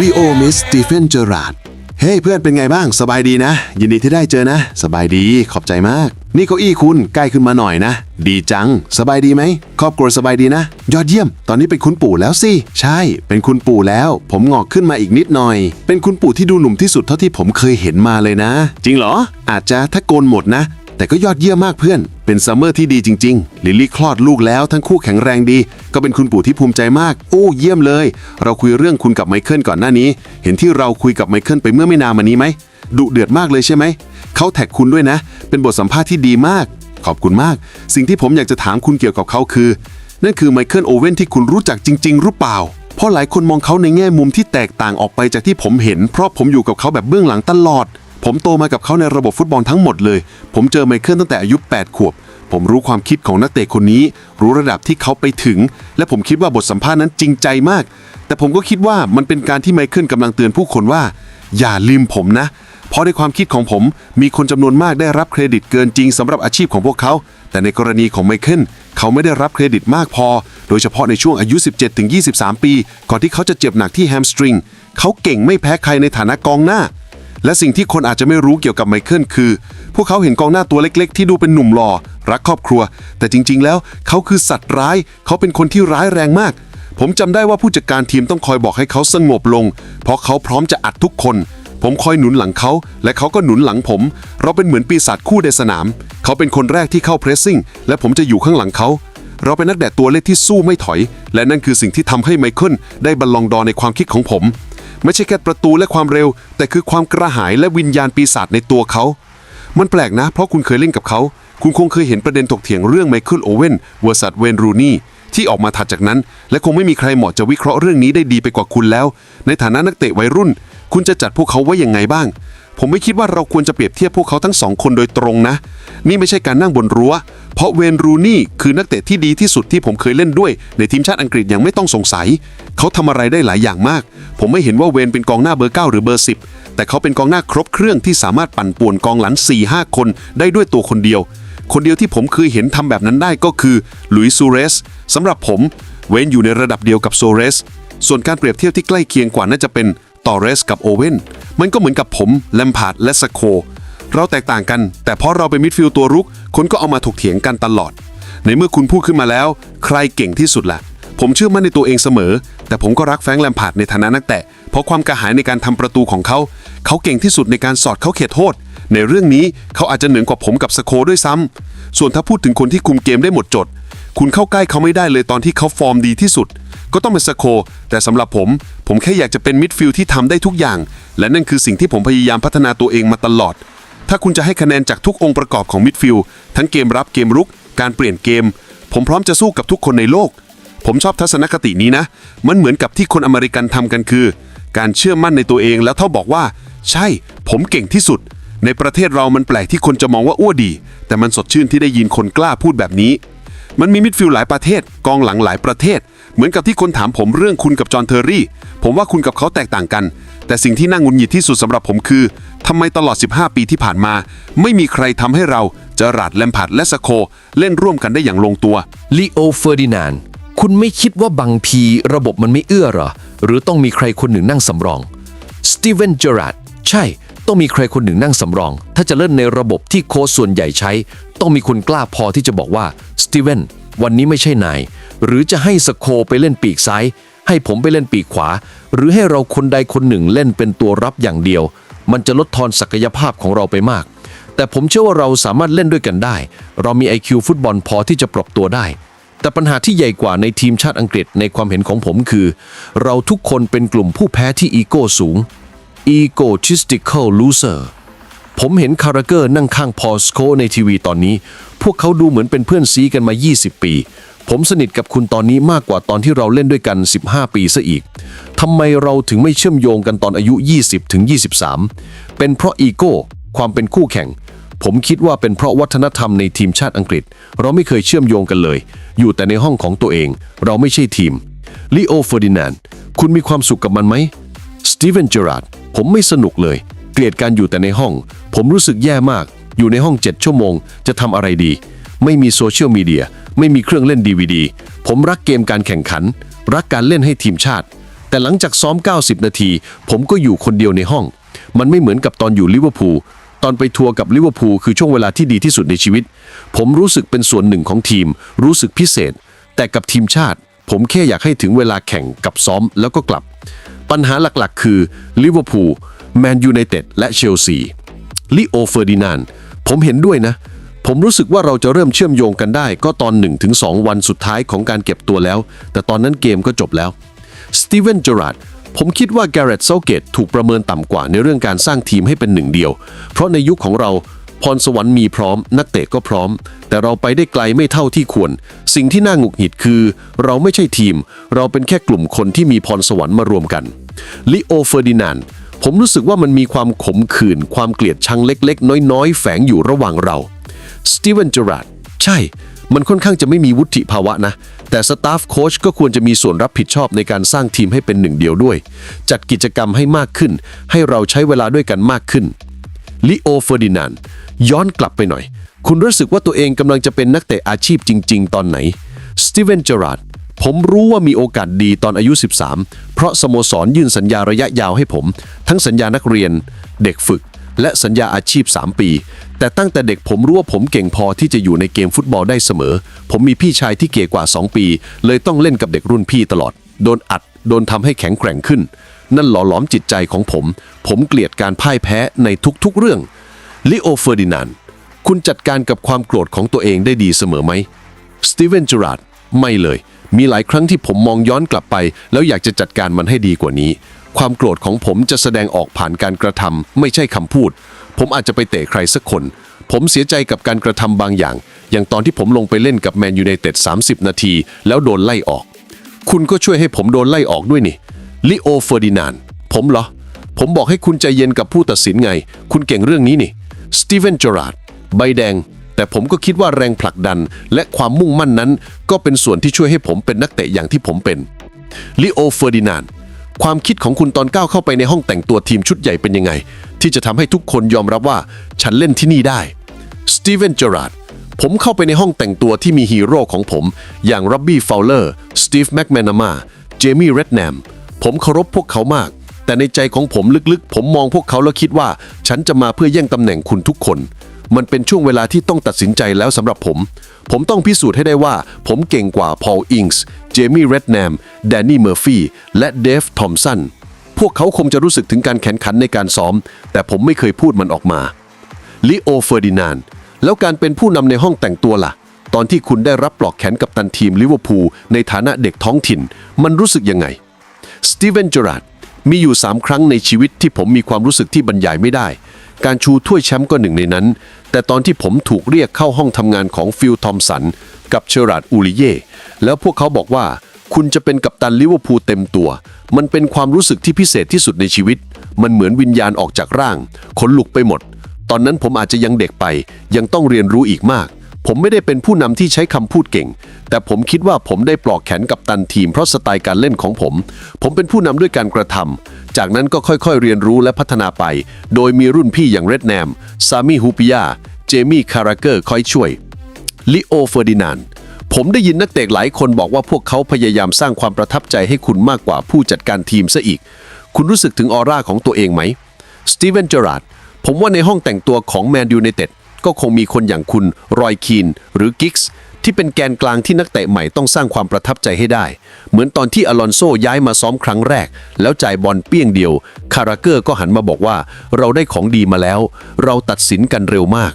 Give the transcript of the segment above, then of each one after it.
ริโอมิสตีเฟนเจอราดเฮ้ยเพื่อนเป็นไงบ้างสบายดีนะ ยินดีที่ได้เจอนะ สบายดีขอบใจมาก นี่เก้าอี้คุณใกล้ขึ้นมาหน่อยนะ ดีจัง สบายดีไหมครอบครัวสบายดีนะ ยอดเยี่ยม ตอนนี้เป็นคุณปู่แล้วสิใช่ เป็นคุณปู่แล้ว ผมงอกขึ้นมาอีกนิดหน่อย เป็นคุณปู่ที่ดูหนุ่มที่สุดเท่าที่ผมเคยเห็นมาเลยนะ จริงเหรอ อาจจะถ้าโกนหมดนะ แต่ก็ยอดเยี่ยมมากเพื่อน เป็นซัมเมอร์ที่ดีจริง ๆ ลิลลี่คลอดลูกแล้วทั้งคู่แข็งแรงดี ก็เป็นคุณปู่ที่ภูมิใจมาก โอ้เยี่ยมเลย เราคุยเรื่องคุณกับไมเคิลก่อนหน้านี้ เห็นที่เราคุยกับไมเคิลไปเมื่อไม่นานมานี้ไหม ดุเดือดมากเลยใช่ไหม เขาแท็กคุณด้วยนะ เป็นบทสัมภาษณ์ที่ดีมาก ขอบคุณมาก สิ่งที่ผมอยากจะถามคุณเกี่ยวกับเขาคือ นั่นคือไมเคิลโอเว่นที่คุณรู้จักจริง ๆ หรือเปล่า เพราะหลายคนมองเขาในแง่มุมที่แตกต่างออกไปจากที่ผมเห็น เพราะผมอยู่กับเขาแบบเบื้องหลังตลอด ผมโตมากับเขาในระบบฟุตบอลทั้งหมดเลย ผมเจอไมเคิลตั้งแต่อายุ 8 ขวบ ผมรู้ความคิดของนักเตะคนนี้ รู้ระดับที่เขาไปถึง และผมคิดว่าบทสัมภาษณ์นั้นจริงใจมาก แต่ผมก็คิดว่ามันเป็นการที่ไมเคิลกำลังเตือนผู้คนว่า อย่าลืมผมนะ เพราะในความคิดของผมมีคนจำนวนมากได้รับเครดิตเกินจริงสำหรับอาชีพของพวกเขา แต่ในกรณีของไมเคิลเขาไม่ได้รับเครดิตมากพอ โดยเฉพาะในช่วงอายุ 17-23 ปี ก่อนที่เขาจะเจ็บหนักที่แฮมสตริงเขาเก่งไม่แพ้ใครในฐานะกองหน้า และสิ่งที่คนอาจจะไม่รู้เกี่ยวกับไมเคิลคือ พวกเขาเห็นกองหน้าตัวเล็ก ๆ ที่ดูเป็นหนุ่มหล่อรักครอบครัว แต่จริง ๆ แล้วเขาคือสัตว์ร้าย เขาเป็นคนที่ร้ายแรงมาก ผมจำได้ว่าผู้จัดการทีมต้องคอยบอกให้เขาสงบลง เพราะเขาพร้อมจะอัดทุกคน ผมคอยหนุนหลังเขา และเขาก็หนุนหลังผม เราเป็นเหมือนปีศาจคู่ในสนาม เขาเป็นคนแรกที่เข้าเพรสซิ่งและผมจะอยู่ข้างหลังเขาเราเป็นนักแดดตัวเล็กที่สู้ไม่ถอย และนั่นคือสิ่งที่ทำให้ไมเคิลได้บัลลองดอในความคิดของผม ไม่ใช่แค่ประตูและความเร็ว แต่คือความกระหายและวิญญาณปีศาจในตัวเขา มันแปลกนะ เพราะคุณเคยเล่นกับเขา คุณคงเคยเห็นประเด็นถกเถียงเรื่องไมเคิลโอเว่นเวอร์ซัตเวนรูนี่ที่ออกมาถัดจากนั้น และคงไม่มีใครเหมาะจะวิเคราะห์เรื่องนี้ได้ดีไปกว่าคุณแล้ว ในฐานะนักเตะวัยรุ่น คุณจะจัดพวกเขาไว้ยังไงบ้าง ผมไม่คิดว่าเราควรจะเปรียบเทียบพวกเขาทั้งสองคนโดยตรงนะ นี่ไม่ใช่การนั่งบนรั้ว เพราะเวนรูนี่คือนักเตะที่ดีที่สุดที่ผมเคยเล่นด้วย ในทีมชาติอังกฤษอย่างไม่ต้องสงสัย เขาทำอะไรได้หลายอย่างมาก ผมไม่เห็นว่าเวนเป็นกองหน้าเบอร์ 9 หรือเบอร์ 10 แต่เขาเป็นกองหน้าครบเครื่องที่สามารถปั่นป่วนกองหลัง 4-5 คนได้ด้วยตัวคนเดียว คนเดียวที่ผมเคยเห็นทำแบบนั้นได้ก็คือหลุยซูเรสสำหรับผมเวนอยู่ในระดับเดียวกับโซเรสส่วนการเปรียบเทียบที่ใกล้เคียงกว่าน่าจะเป็น ตอเรสกับโอเว่นมันก็เหมือนกับผมแลมพาร์ดและสโค เราแตกต่างกัน แต่เพราะเราเป็นมิดฟิลด์ตัวรุก คนก็เอามาถกเถียงกันตลอด ในเมื่อคุณพูดขึ้นมาแล้ว ใครเก่งที่สุดล่ะ ผมเชื่อมั่นในตัวเองเสมอ แต่ผมก็รักแฟงแลมพาร์ดในฐานะนักเตะเพราะความกระหายในการทำประตูของเขา เขาเก่งที่สุดในการสอดเขาเขตโทษ ในเรื่องนี้เขาอาจจะเหนือกว่าผมกับสโคด้วยซ้ำส่วนถ้าพูดถึงคนที่คุมเกมได้หมดจด คุณเข้าใกล้เขาไม่ได้เลยตอนที่เขาฟอร์มดีที่สุดก็ต้องเป็นสโค แต่สำหรับผม ผมแค่อยากจะเป็นมิดฟิลด์ที่ทำได้ทุกอย่าง และนั่นคือสิ่งที่ผมพยายามพัฒนาตัวเองมาตลอด ถ้าคุณจะให้คะแนนจากทุกองค์ประกอบของมิดฟิลด์ทั้งเกมรับเกมรุก การเปลี่ยนเกม ผมพร้อมจะสู้กับทุกคนในโลก ผมชอบทัศนคตินี้นะ มันเหมือนกับที่คนอเมริกันทำกันคือ การเชื่อมั่นในตัวเองแล้วเท่าบอกว่า ใช่ ผมเก่งที่สุด ในประเทศเรามันแปลกที่คนจะมองว่าอ้วดี แต่มันสดชื่นที่ได้ยินคนกล้าพูดแบบนี้ มันมีมิดฟิลด์หลายประเทศ กองหลังหลายประเทศ เหมือนกับที่คนถามผมเรื่องคุณกับจอห์นเทอร์รี่ ผมว่าคุณกับเขาแตกต่างกัน แต่สิ่งที่น่างุนหงิดที่สุดสำหรับผมคือทำไมตลอด 15 ปีที่ผ่านมา ไม่มีใครทำให้เราเจอราดแลมพาร์ดและสโค เล่นร่วมกันได้อย่างลงตัวลีโอเฟอร์ดินานคุณไม่คิดว่าบางทีระบบมันไม่เอื้อหรอ หรือต้องมีใครคนหนึ่งนั่งสำรองสตีเวนเจอราร์ดใช่ ต้องมีใครคนหนึ่งนั่งสำรอง ถ้าจะเล่นในระบบที่โค้ชส่วนใหญ่ใช้ ต้องมีคนกล้าพอที่จะบอกว่าสตีเวนวันนี้ไม่ใช่นาย หรือจะให้สโคไปเล่นปีกซ้าย ให้ผมไปเล่นปีกขวา หรือให้เราคนใดคนหนึ่งเล่นเป็นตัวรับอย่างเดียว มันจะลดทอนศักยภาพของเราไปมาก แต่ผมเชื่อว่าเราสามารถเล่นด้วยกันได้ เรามี IQ ฟุตบอลพอที่จะปรับตัวได้ แต่ปัญหาที่ใหญ่กว่าในทีมชาติอังกฤษในความเห็นของผมคือ เราทุกคนเป็นกลุ่มผู้แพ้ที่อีโก้สูง egotistical loser ผมเห็นคาราเกอร์นั่งข้างพอสโคในทีวีตอนนี้ พวกเขาดูเหมือนเป็นเพื่อนซีกันมา 20 ปี ผมสนิทกับคุณตอนนี้มากกว่าตอนที่เราเล่นด้วยกัน 15 ปีซะอีก ทำไมเราถึงไม่เชื่อมโยงกันตอนอายุ 20 ถึง 23 เป็นเพราะอีโก้ ความเป็นคู่แข่ง ผมคิดว่าเป็นเพราะวัฒนธรรมในทีมชาติอังกฤษ เราไม่เคยเชื่อมโยงกันเลย อยู่แต่ในห้องของตัวเอง เราไม่ใช่ทีมลีโอเฟอร์ดินานด์ คุณมีความสุขกับมันไหม ตีเวนเจอราร์ดผมไม่สนุกเลย เกลียดการอยู่แต่ในห้อง ผมรู้สึกแย่มาก อยู่ในห้อง 7 ชั่วโมง จะทำอะไรดี ไม่มีโซเชียลมีเดีย ไม่มีเครื่องเล่นดีวดีผมรักเกมการแข่งขัน รักการเล่นให้ทีมชาติ แต่หลังจากซ้อม 90 นาที ผมก็อยู่คนเดียวในห้อง มันไม่เหมือนกับตอนอยู่ลิเวอร์พูลตอนไปทัวร์กับลิเวอร์พูลคือช่วงเวลาที่ดีที่สุดในชีวิต ผมรู้สึกเป็นส่วนหนึ่งของทีม รู้สึกพิเศษ แต่กับทีมชาติ ผมแค่อยากให้ถึงเวลาแข่งกับซ้อมแล้วก็กลับ ปัญหาหลักๆ คือลิเวอร์พูลแมนยูไนเต็ดและเชลซีลิโอเฟอร์ดินานผมเห็นด้วยนะ ผมรู้สึกว่าเราจะเริ่มเชื่อมโยงกันได้ ก็ตอน 1-2 วันสุดท้ายของการเก็บตัวแล้ว แต่ตอนนั้นเกมก็จบแล้วสตีเวนเจอราร์ดผมคิดว่าแกเรตเซาเกตถูกประเมินต่ำกว่าในเรื่องการสร้างทีมให้เป็นหนึ่งเดียว เพราะในยุคของเรา พรสวรรค์มีพร้อม นักเตะก็พร้อม แต่เราไปได้ไกลไม่เท่าที่ควร สิ่งที่น่าหงุดหงิดคือ เราไม่ใช่ทีม เราเป็นแค่กลุ่มคนที่มีพรสวรรค์มารวมกันลิโอเฟอร์ดินานผมรู้สึกว่ามันมีความขมขื่นความเกลียดชังเล็ก ๆ น้อยๆ แฝงอยู่ระหว่างเราสตีเวนเจอราร์ดใช่ มันค่อนข้างจะไม่มีวุฒิภาวะนะ แต่สตาฟโค้ชก็ควรจะมีส่วนรับผิดชอบในการสร้างทีมให้เป็นหนึ่งเดียวด้วย จัดกิจกรรมให้มากขึ้น ให้เราใช้เวลาด้วยกันมากขึ้น ลิโอเฟอร์ดินานย้อนกลับไปหน่อย คุณรู้สึกว่าตัวเองกำลังจะเป็นนักเตะอาชีพจริง ๆ ตอนไหนสตีเวนเจอราร์ดผมรู้ว่ามีโอกาสดีตอนอายุ 13 เพราะสโมสรยื่นสัญญาระยะยาวให้ผม ทั้งสัญญานักเรียน เด็กฝึก และสัญญาอาชีพ 3 ปี แต่ตั้งแต่เด็กผมรู้ว่าผมเก่งพอที่จะอยู่ในเกมฟุตบอลได้เสมอ ผมมีพี่ชายที่เก่งกว่า 2 ปี เลยต้องเล่นกับเด็กรุ่นพี่ตลอด โดนอัด โดนทำให้แข็งแกร่งขึ้น นั่นหล่อหลอมจิตใจของผม ผมเกลียดการพ่ายแพ้ในทุกๆเรื่องลิโอเฟอร์ดินานด์คุณจัดการกับความโกรธของตัวเองได้ดีเสมอไหมสตีเวนจูราดไม่เลย มีหลายครั้งที่ผมมองย้อนกลับไป แล้วอยากจะจัดการมันให้ดีกว่านี้ ความโกรธของผมจะแสดงออกผ่านการกระทำไม่ใช่คำพูด ผมอาจจะไปเตะใครสักคน ผมเสียใจกับการกระทำบางอย่าง อย่างตอนที่ผมลงไปเล่นกับแมนยูไนเต็ด30 นาที แล้วโดนไล่ออก คุณก็ช่วยให้ผมโดนไล่ออกด้วยนี่ ลิโอเฟอร์ดินานผมเหรอ ผมบอกให้คุณใจเย็นกับผู้ตัดสินไง คุณเก่งเรื่องนี้นี่สตีเวนจอราร์ดใบแดง แต่ผมก็คิดว่าแรงผลักดัน และความมุ่งมั่นนั้น ก็เป็นส่วนที่ช่วยให้ผมเป็นนักเตะอย่างที่ผมเป็นลิโอเฟอร์ดินานความคิดของคุณตอนก้าวเข้าไปในห้องแต่งตัวทีมชุดใหญ่เป็นยังไง ที่จะทำให้ทุกคนยอมรับว่าฉันเล่นที่นี่ได้สตีเวนจอราร์ดผมเข้าไปในห้องแต่งตัวที่มีฮีโร่ของผม อย่างรับบี้ฟาวเลอร์สตีฟแม็กแมนามาเจมี่เรดแนม ผมเคารพพวกเขามาก แต่ในใจของผมลึกๆ ผมมองพวกเขาแล้วคิดว่า ฉันจะมาเพื่อแย่งตำแหน่งคุณทุกคน มันเป็นช่วงเวลาที่ต้องตัดสินใจแล้วสำหรับผม ผมต้องพิสูจน์ให้ได้ว่า ผมเก่งกว่าพอลอิงส์เจมี่เรดแนมแดนนี่เมอร์ฟี่และเดฟทอมสันพวกเขาคงจะรู้สึกถึงการแข่งขันในการซ้อม แต่ผมไม่เคยพูดมันออกมาลิโอเฟอร์ดินานแล้วการเป็นผู้นำในห้องแต่งตัวล่ะ ตอนที่คุณได้รับปลอกแขนกับตันทีมลิเวอร์พูลในฐานะเด็กท้องถิ่น มันรู้สึกยังไง สตีเวนจอราร์ดมีอยู่ 3 ครั้งในชีวิตที่ผมมีความรู้สึกที่บรรยายไม่ได้ การชูถ้วยแชมป์ก็หนึ่งในนั้น แต่ตอนที่ผมถูกเรียกเข้าห้องทำงานของฟิลทอมสัน กับเชอราดอูริเย่แล้วพวกเขาบอกว่า คุณจะเป็นกัปตันลิเวอร์พูลเต็มตัว มันเป็นความรู้สึกที่พิเศษที่สุดในชีวิต มันเหมือนวิญญาณออกจากร่างขนลุกไปหมด ตอนนั้นผมอาจจะยังเด็กไป ยังต้องเรียนรู้อีกมาก ผมไม่ได้เป็นผู้นำที่ใช้คำพูดเก่ง แต่ผมคิดว่าผมได้ปลอกแขนกับตันทีมเพราะสไตล์การเล่นของผม ผมเป็นผู้นำด้วยการกระทำ จากนั้นก็ค่อยๆ เรียนรู้และพัฒนาไป โดยมีรุ่นพี่อย่างเรดแนม ซามีฮูปิยา เจมี่คาราเกอร์คอยช่วย ลิโอเฟอร์ดินานผมได้ยินนักเตะหลายคนบอกว่าพวกเขาพยายามสร้างความประทับใจให้คุณมากกว่าผู้จัดการทีมซะอีก คุณรู้สึกถึงออร่าของตัวเองไหม สตีเวนเจอราร์ดผมว่าในห้องแต่งตัวของแมนยูไนเต็ด ก็คงมีคนอย่างคุณรอยคีนหรือกิกส์ที่เป็นแกนกลางที่นักเตะใหม่ต้องสร้างความประทับใจให้ได้ เหมือนตอนที่อลอนโซย้ายมาซ้อมครั้งแรก แล้วจ่ายบอลเปี้ยงเดียว คาราเกอร์ก็หันมาบอกว่า เราได้ของดีมาแล้ว เราตัดสินกันเร็วมาก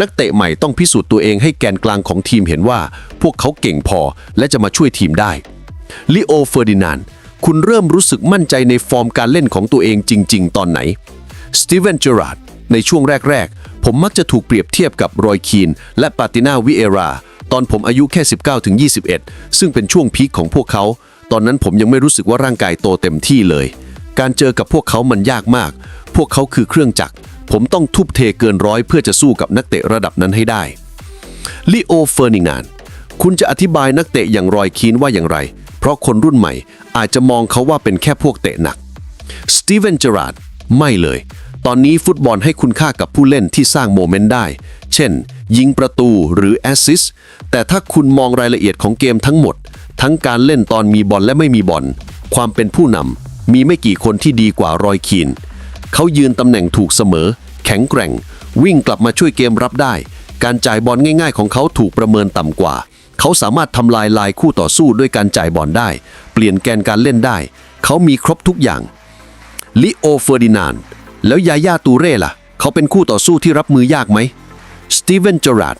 นักเตะใหม่ต้องพิสูจน์ตัวเองให้แกนกลางของทีมเห็นว่า พวกเขาเก่งพอและจะมาช่วยทีมได้ลิโอเฟอร์ดินานคุณเริ่มรู้สึกมั่นใจในฟอร์มการเล่นของตัวเองจริง ๆ ตอนไหนสตีเวนเจอราร์ด ในช่วงแรก ๆ ผมมักจะถูกเปรียบเทียบกับรอยคีน และปาตินาวิเอรา ตอนผมอายุแค่ 19ถึง21 ซึ่งเป็นช่วงพีคของพวกเขา ตอนนั้นผมยังไม่รู้สึกว่าร่างกายโตเต็มที่เลย การเจอกับพวกเขามันยากมาก พวกเขาคือเครื่องจักร ผมต้องทุบเทเกินร้อยเพื่อจะสู้กับนักเตะระดับนั้นให้ได้ลิโอเฟอร์นิงานคุณจะอธิบายนักเตะอย่างรอยคีนว่าอย่างไร เพราะคนรุ่นใหม่อาจจะมองเขาว่าเป็นแค่พวกเตะหนัก สตีเวนเจอราร์ดไม่เลย ตอนนี้ฟุตบอลให้คุณค่ากับผู้เล่นที่สร้างโมเมนต์ได้ เช่น ยิงประตูหรือแอสซิสต์แต่ถ้าคุณมองรายละเอียดของเกมทั้งหมด ทั้งการเล่นตอนมีบอลและไม่มีบอล ความเป็นผู้นำมีไม่กี่คนที่ดีกว่ารอยคีน เขายืนตำแหน่งถูกเสมอ แข็งแกร่ง วิ่งกลับมาช่วยเกมรับได้ การจ่ายบอลง่าย ๆ ของเขาถูกประเมินต่ำกว่า เขาสามารถทำลายลายคู่ต่อสู้ด้วยการจ่ายบอลได้ เปลี่ยนแกนการเล่นได้ เขามีครบทุกอย่างลิโอเฟอร์ดินานด์ แล้วยาย่าตูเร่ล่ะ เขาเป็นคู่ต่อสู้ที่รับมือยากไหมสตีเวนเจอราร์ด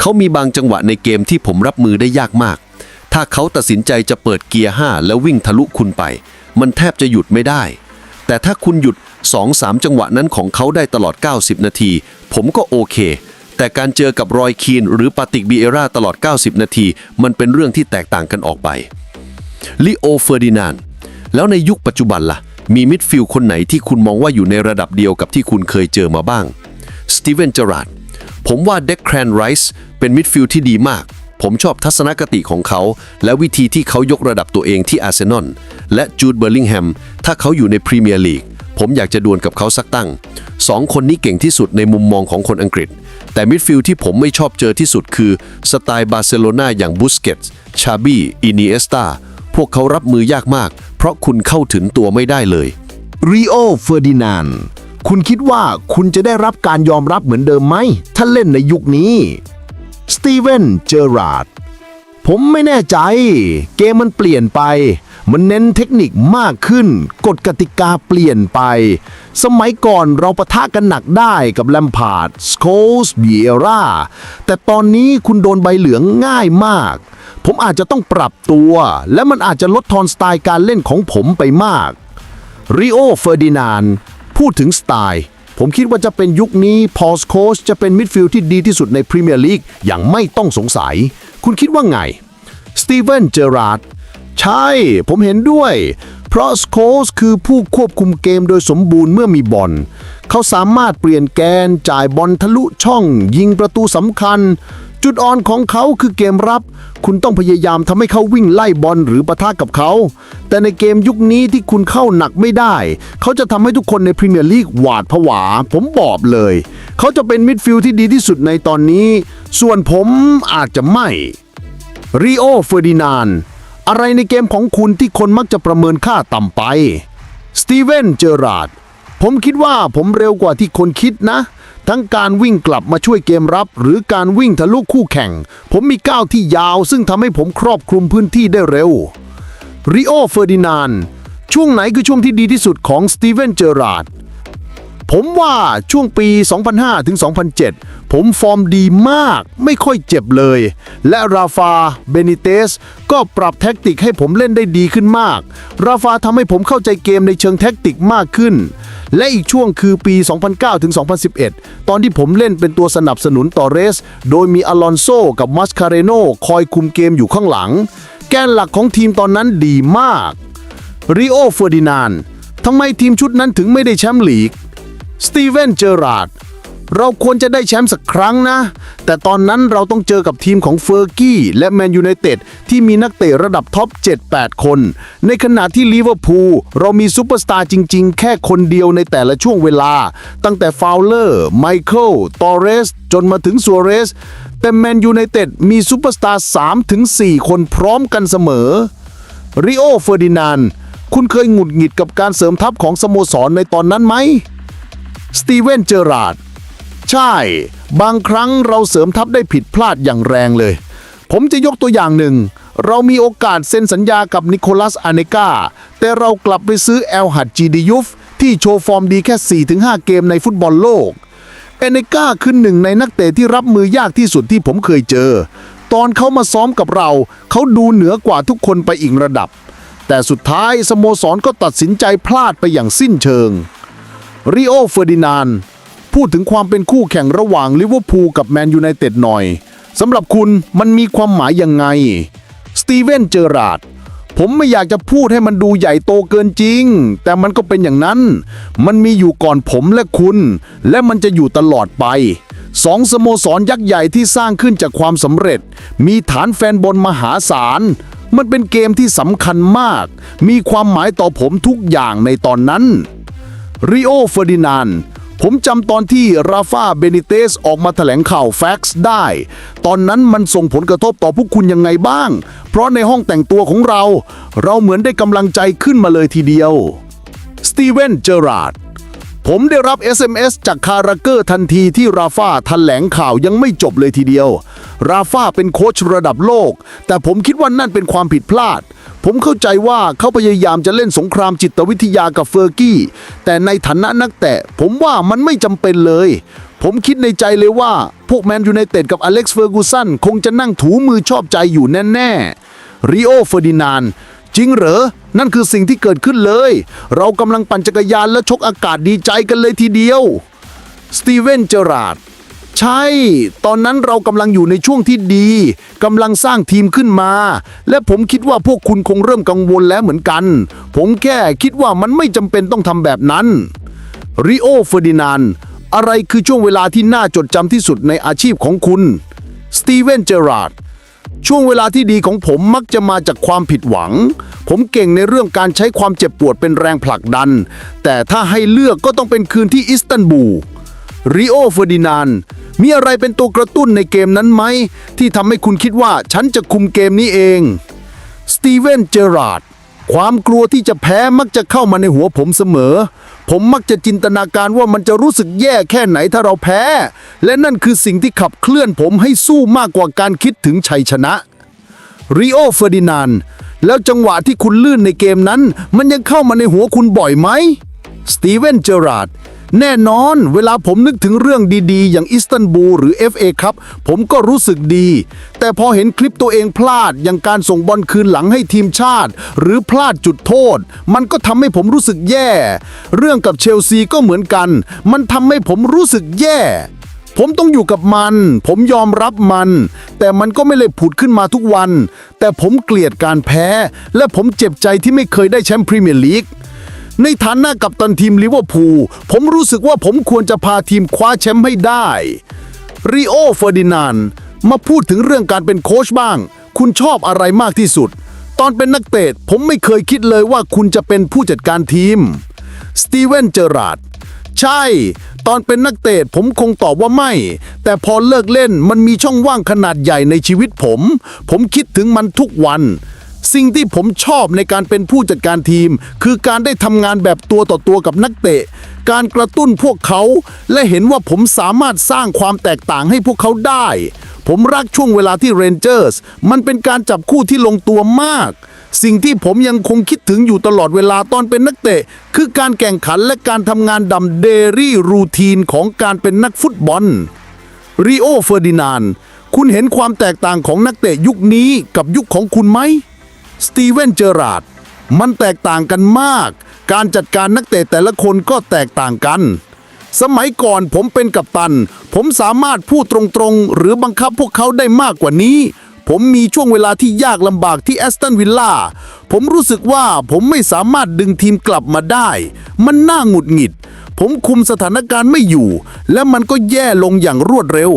เขามีบางจังหวะในเกมที่ผมรับมือได้ยากมาก ถ้าเขาตัดสินใจจะเปิดเกียร์ 5 แล้ววิ่งทะลุคุณไป มันแทบจะหยุดไม่ได้ แต่ถ้าคุณหยุด 2-3 จังหวะนั้นของเขาได้ตลอด 90 นาที ผมก็โอเค แต่การเจอกับรอยคีนหรือปาติกบีเอราตลอด 90 นาที มันเป็นเรื่องที่แตกต่างกันออกไปลิโอเฟอร์ดินานแล้วในยุคปัจจุบันล่ะ มีมิดฟิลด์คนไหนที่คุณมองว่าอยู่ในระดับเดียวกับที่คุณเคยเจอมาบ้างสตีเวนเจอราร์ดผมว่าเด็กแครนไรส์เป็นมิดฟิลด์ที่ดีมาก ผมชอบทัศนคติของเขา และวิธีที่เขายกระดับตัวเองที่อาร์เซนอลและจูดเบอร์ลิงแฮมถ้าเขาอยู่ในพรีเมียร์ลีกผมอยากจะดวลกับเขาสักตั้งสองคนนี้เก่งที่สุดในมุมมองของคนอังกฤษ แต่มิดฟิลด์ที่ผมไม่ชอบเจอที่สุดคือสไตล์บาร์เซโลนาอย่างบุสเกตส์ชาบี้อินีเอสตาพวกเขารับมือยากมาก เพราะคุณเข้าถึงตัวไม่ได้เลยริโอเฟอร์ดินานด์คุณคิดว่าคุณจะได้รับการยอมรับเหมือนเดิมไหม ถ้าเล่นในยุคนี้สตีเวนเจอราร์ดผมไม่แน่ใจ เกมมันเปลี่ยนไป มันเน้นเทคนิคมากขึ้น กฎกติกาเปลี่ยนไป สมัยก่อนเราปะทะกันหนักได้กับแลมพาร์ดสโคสเบียร่าแต่ตอนนี้คุณโดนใบเหลืองง่ายมาก ผมอาจจะต้องปรับตัว และมันอาจจะลดทอนสไตล์การเล่นของผมไปมากริโอเฟอร์ดินานด์พูดถึงสไตล์ ผมคิดว่าจะเป็นยุคนี้พอสโคชจะเป็นมิดฟิลด์ที่ดีที่สุดในพรีเมียร์ลีกอย่างไม่ต้องสงสัย คุณคิดว่าไงสตีเวนเจอราร์ดใช่ ผมเห็นด้วย เพราะสโคชคือผู้ควบคุมเกมโดยสมบูรณ์เมื่อมีบอลเขาสามารถเปลี่ยนแกน จ่ายบอลทะลุช่อง ยิงประตูสำคัญ จุดอ่อนของเขาคือเกมรับ คุณต้องพยายามทำให้เขาวิ่งไล่บอลหรือปะทะกับเขา แต่ในเกมยุคนี้ที่คุณเข้าหนักไม่ได้ เขาจะทำให้ทุกคนในพรีเมียร์ลีกหวาดผวา ผมบอกเลย เขาจะเป็นมิดฟิลด์ที่ดีที่สุดในตอนนี้ ส่วนผมอาจจะไม่ริโอเฟอร์ดินานอะไรในเกมของคุณที่คนมักจะประเมินค่าต่ำไป สตีเวน เจอราดผมคิดว่าผมเร็วกว่าที่คนคิดนะ ทั้งการวิ่งกลับมาช่วยเกมรับ หรือการวิ่งทะลุคู่แข่ง ผมมีก้าวที่ยาว ซึ่งทำให้ผมครอบคลุมพื้นที่ได้เร็วริโอเฟอร์ดินานช่วงไหนคือช่วงที่ดีที่สุดของสตีเวนเจอราร์ดผมว่าช่วงปี 2005 ถึง 2007 ผมฟอร์มดีมาก ไม่ค่อยเจ็บเลย และราฟา เบนิเตส ก็ปรับแท็กติกให้ผมเล่นได้ดีขึ้นมาก ราฟาทำให้ผมเข้าใจเกมในเชิงแท็กติกมากขึ้น และอีกช่วงคือปี 2009 ถึง 2011 ตอนที่ผมเล่นเป็นตัวสนับสนุนต่อเรส โดยมีอลอนโซกับมัสคาเรโนคอยคุมเกมอยู่ข้างหลัง แกนหลักของทีมตอนนั้นดีมากริโอเฟอร์ดินานทำไมทีมชุดนั้นถึงไม่ได้แชมป์ลีก สตีเวน เจอราร์ด เราควรจะได้แชมป์สักครั้งนะ แต่ตอนนั้นเราต้องเจอกับทีมของเฟอร์กี้ และแมนยูไนเต็ดที่มีนักเตะระดับท็อป 7-8 คน ในขณะที่ลิเวอร์พูลเรามีซูเปอร์สตาร์จริง ๆ แค่คนเดียวในแต่ละช่วงเวลา ตั้งแต่ฟาวเลอร์ ไมเคิล ตอเรส จนมาถึงซัวเรส แต่แมนยูไนเต็ดมีซูเปอร์สตาร์3-4 คนพร้อมกันเสมอริโอเฟอร์ดินานคุณเคยหงุดหงิดกับการเสริมทัพของสโมสรในตอนนั้นไหม สตีเวน เจอราร์ด ใช่ บางครั้งเราเสริมทัพได้ผิดพลาดอย่างแรงเลย ผมจะยกตัวอย่างหนึ่ง เรามีโอกาสเซ็นสัญญากับนิโคลัสอาเนกาแต่เรากลับไปซื้อแอลฮัดจีดิยุฟที่โชว์ฟอร์มดีแค่ 4-5 เกมในฟุตบอลโลกเอเนกาคือหนึ่งในนักเตะที่รับมือยากที่สุดที่ผมเคยเจอ ตอนเขามาซ้อมกับเรา เขาดูเหนือกว่าทุกคนไปอีกระดับ แต่สุดท้ายสโมสรก็ตัดสินใจพลาดไปอย่างสิ้นเชิงริโอเฟอร์ดินาน พูดถึงความเป็นคู่แข่งระหว่างลิเวอร์พูลกับแมนยูไนเต็ดหน่อยสำหรับคุณมันมีความหมายยังไง สตีเวนเจอราร์ดผมไม่อยากจะพูดให้มันดูใหญ่โตเกินจริง แต่มันก็เป็นอย่างนั้น มันมีอยู่ก่อนผมและคุณ และมันจะอยู่ตลอดไปสองสโมสรยักษ์ใหญ่ที่สร้างขึ้นจากความสำเร็จ มีฐานแฟนบอลมหาศาล มันเป็นเกมที่สำคัญมาก มีความหมายต่อผมทุกอย่างในตอนนั้นริโอเฟอร์ดินานด์ ผมจำตอนที่ราฟาเบนิเตสออกมาแถลงข่าวแฟกซ์ได้ ตอนนั้นมันส่งผลกระทบต่อพวกคุณยังไงบ้าง เพราะในห้องแต่งตัวของเรา เราเหมือนได้กำลังใจขึ้นมาเลยทีเดียว สตีเวนเจอราร์ดผมได้รับ SMS จากคาราเกอร์ทันทีที่ราฟาแถลงข่าวยังไม่จบเลยทีเดียว ราฟาเป็นโค้ชระดับโลก แต่ผมคิดว่านั่นเป็นความผิดพลาด ผมเข้าใจว่าเขาพยายามจะเล่นสงครามจิตวิทยากับเฟอร์กี้ แต่ในฐานะนักเตะผมว่ามันไม่จำเป็นเลย ผมคิดในใจเลยว่า พวกแมนยูไนเต็ดกับอเล็กซ์เฟอร์กูสันคงจะนั่งถูมือชอบใจอยู่แน่ๆริโอเฟอร์ดินานจริงเหรอ นั่นคือสิ่งที่เกิดขึ้นเลย เรากำลังปั่นจักรยานและชกอากาศดีใจกันเลยทีเดียว สตีเวน เจอราร์ด ใช่ ตอนนั้นเรากำลังอยู่ในช่วงที่ดีกำลังสร้างทีมขึ้นมา และผมคิดว่าพวกคุณคงเริ่มกังวลแล้วเหมือนกัน ผมแค่คิดว่ามันไม่จำเป็นต้องทำแบบนั้นริโอเฟอร์ดินานอะไรคือช่วงเวลาที่น่าจดจำที่สุดในอาชีพของคุณสตีเวนเจอราร์ดช่วงเวลาที่ดีของผมมักจะมาจากความผิดหวัง ผมเก่งในเรื่องการใช้ความเจ็บปวดเป็นแรงผลักดัน แต่ถ้าให้เลือกก็ต้องเป็นคืนที่อิสตันบูลริโอเฟอร์ดินานด มีอะไรเป็นตัวกระตุ้นในเกมนั้นไหม ที่ทำให้คุณคิดว่าฉันจะคุมเกมนี้เอง สตีเวนเจอราร์ดความกลัวที่จะแพ้มักจะเข้ามาในหัวผมเสมอ ผมมักจะจินตนาการว่ามันจะรู้สึกแย่แค่ไหนถ้าเราแพ้ และนั่นคือสิ่งที่ขับเคลื่อนผมให้สู้มากกว่าการคิดถึงชัยชนะริโอเฟอร์ดินานแล้วจังหวะที่คุณลื่นในเกมนั้น มันยังเข้ามาในหัวคุณบ่อยไหมสตีเวนเจอราร์ด แน่นอนเวลาผมนึกถึงเรื่องดีๆ อย่างอิสตันบูลหรือ FA ครับ ผมก็รู้สึกดี แต่พอเห็นคลิปตัวเองพลาดอย่างการส่งบอลคืนหลังให้ทีมชาติ หรือพลาดจุดโทษ มันก็ทำให้ผมรู้สึกแย่ เรื่องกับเชลซีก็เหมือนกัน มันทำให้ผมรู้สึกแย่ผมต้องอยู่กับมัน ผมยอมรับมัน แต่มันก็ไม่เลยผุดขึ้นมาทุกวัน แต่ผมเกลียดการแพ้ และผมเจ็บใจที่ไม่เคยได้แชมป์พรีเมียร์ลีก ในฐานะกับตันทีมลิเวอร์พูลผมรู้สึกว่าผมควรจะพาทีมคว้าแชมป์ให้ได้ริโอเฟอร์ดินานมาพูดถึงเรื่องการเป็นโค้ชบ้าง คุณชอบอะไรมากที่สุด ตอนเป็นนักเตะผมไม่เคยคิดเลยว่าคุณจะเป็นผู้จัดการทีมสตีเวนเจอราร์ดใช่ ตอนเป็นนักเตะผมคงตอบว่าไม่ แต่พอเลิกเล่นมันมีช่องว่างขนาดใหญ่ในชีวิตผม ผมคิดถึงมันทุกวัน สิ่งที่ผมชอบในการเป็นผู้จัดการทีม คือการได้ทำงานแบบตัวต่อตัวกับนักเตะ การกระตุ้นพวกเขา และเห็นว่าผมสามารถสร้างความแตกต่างให้พวกเขาได้ ผมรักช่วงเวลาที่เรนเจอร์สมันเป็นการจับคู่ที่ลงตัวมาก สิ่งที่ผมยังคงคิดถึงอยู่ตลอดเวลาตอนเป็นนักเตะ คือการแข่งขันและการทำงานดำเดรี่รูทีนของการเป็นนักฟุตบอลริโอเฟอร์ดินานด์คุณเห็นความแตกต่างของนักเตะยุคนี้กับยุคของคุณไหม สตีเวนเจอราร์ดมันแตกต่างกันมาก การจัดการนักเตะแต่ละคนก็แตกต่างกัน สมัยก่อนผมเป็นกัปตัน ผมสามารถพูดตรงๆ หรือบังคับพวกเขาได้มากกว่านี้ ผมมีช่วงเวลาที่ยากลำบากที่แอสตันวิลล่า ผมรู้สึกว่าผมไม่สามารถดึงทีมกลับมาได้ มันน่าหงุดหงิด ผมคุมสถานการณ์ไม่อยู่ และมันก็แย่ลงอย่างรวดเร็ว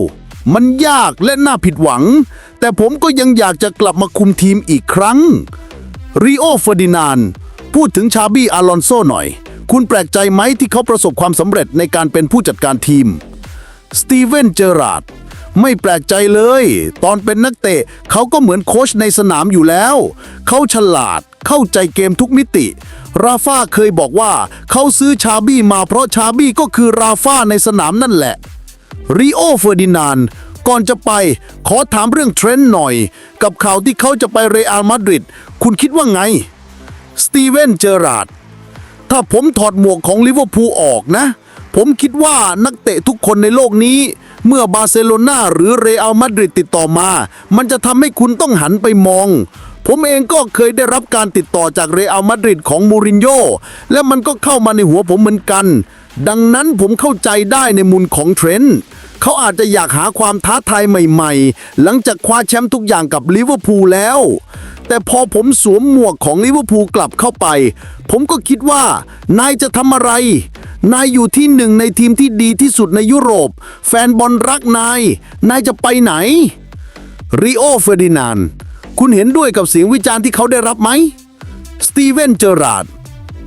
มันยากและน่าผิดหวังแต่ผมก็ยังอยากจะกลับมาคุมทีมอีกครั้งริโอเฟอร์ดินานพูดถึงชาบี้อารอนโซหน่อย คุณแปลกใจไหมที่เขาประสบความสำเร็จในการเป็นผู้จัดการทีม สตีเวนเจอราร์ดไม่แปลกใจเลย ตอนเป็นนักเตะเขาก็เหมือนโค้ชในสนามอยู่แล้ว เขาฉลาดเข้าใจเกมทุกมิติ ราฟาเคยบอกว่าเขาซื้อชาบี้มาเพราะชาบี้ก็คือราฟาในสนามนั่นแหละริโอเฟอร์ดินาน ก่อนจะไป ขอถามเรื่องเทรนด์หน่อย กับข่าวที่เขาจะไปเรอัลมาดริดคุณคิดว่าไง สตีเวนเจอราร์ดถ้าผมถอดหมวกของลิเวอร์พูลออกนะ ผมคิดว่านักเตะทุกคนในโลกนี้ เมื่อบาร์เซโลนาหรือเรอัลมาดริดติดต่อมา มันจะทำให้คุณต้องหันไปมองผมเองก็เคยได้รับการติดต่อจากเรอัลมาดริดของมูรินโญ่และมันก็เข้ามาในหัวผมเหมือนกัน ดังนั้นผมเข้าใจได้ในมุมของเทรนด์ เขาอาจจะอยากหาความท้าทายใหม่ๆ หลังจากคว้าแชมป์ทุกอย่างกับลิเวอร์พูลแล้ว แต่พอผมสวมหมวกของลิเวอร์พูลกลับเข้าไป ผมก็คิดว่า นายจะทำอะไร นายอยู่ที่หนึ่งในทีมที่ดีที่สุดในยุโรป แฟนบอลรักนาย นายจะไปไหนริโอเฟอร์ดินานคุณเห็นด้วยกับเสียงวิจารณ์ที่เขาได้รับไหมสตีเวนเจอราร์ด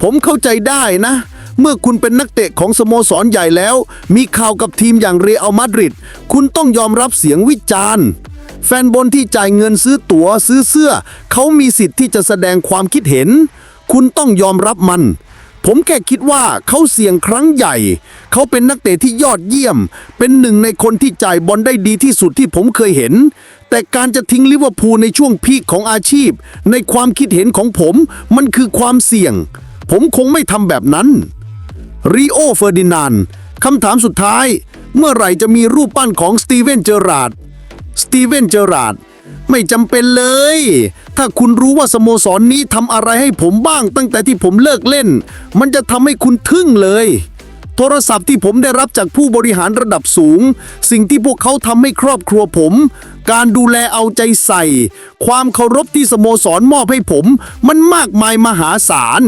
ผมเข้าใจได้นะ เมื่อคุณเป็นนักเตะของสโมสรใหญ่แล้ว มีข่าวกับทีมอย่างเรอัลมาดริดคุณต้องยอมรับเสียงวิจารณ์แฟนบอลที่จ่ายเงินซื้อตั๋วซื้อเสื้อ เขามีสิทธิ์ที่จะแสดงความคิดเห็น คุณต้องยอมรับมัน ผมแค่คิดว่าเขาเสี่ยงครั้งใหญ่ เขาเป็นนักเตะที่ยอดเยี่ยม เป็นหนึ่งในคนที่จ่ายบอลได้ดีที่สุดที่ผมเคยเห็น แต่การจะทิ้งลิเวอร์พูลในช่วงพีคของอาชีพ ในความคิดเห็นของผม มันคือความเสี่ยง ผมคงไม่ทำแบบนั้น ริโอเฟอร์ดินานด์คำถามสุดท้าย เมื่อไหร่จะมีรูปปั้นของสตีเวนเจอราดสตีเวนเจอราดไม่จำเป็นเลย ถ้าคุณรู้ว่าสโมสรนนี้ทำอะไรให้ผมบ้างตั้งแต่ที่ผมเลิกเล่น มันจะทำให้คุณทึ่งเลย โทรศัพท์ที่ผมได้รับจากผู้บริหารระดับสูง สิ่งที่พวกเขาทำให้ครอบครัวผม การดูแลเอาใจใส่ ความเคารพที่สโมสรมอบให้ผม มันมากมายมหาศาล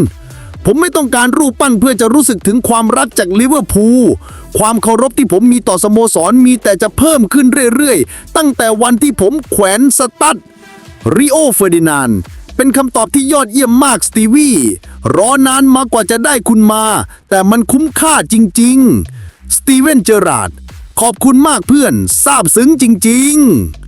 ผมไม่ต้องการรูปปั้นเพื่อจะรู้สึกถึงความรักจากลิเวอร์พูล ความเคารพที่ผมมีต่อสโมสรมีแต่จะเพิ่มขึ้นเรื่อยๆ ตั้งแต่วันที่ผมแขวนสตั๊ดริโอเฟอร์ดินานเป็นคำตอบที่ยอดเยี่ยมมากสตีวีรอนานมากกว่าจะได้คุณมา แต่มันคุ้มค่าจริง ๆ สตีเวนเจอราดขอบคุณมากเพื่อนซาบซึ้งจริง ๆ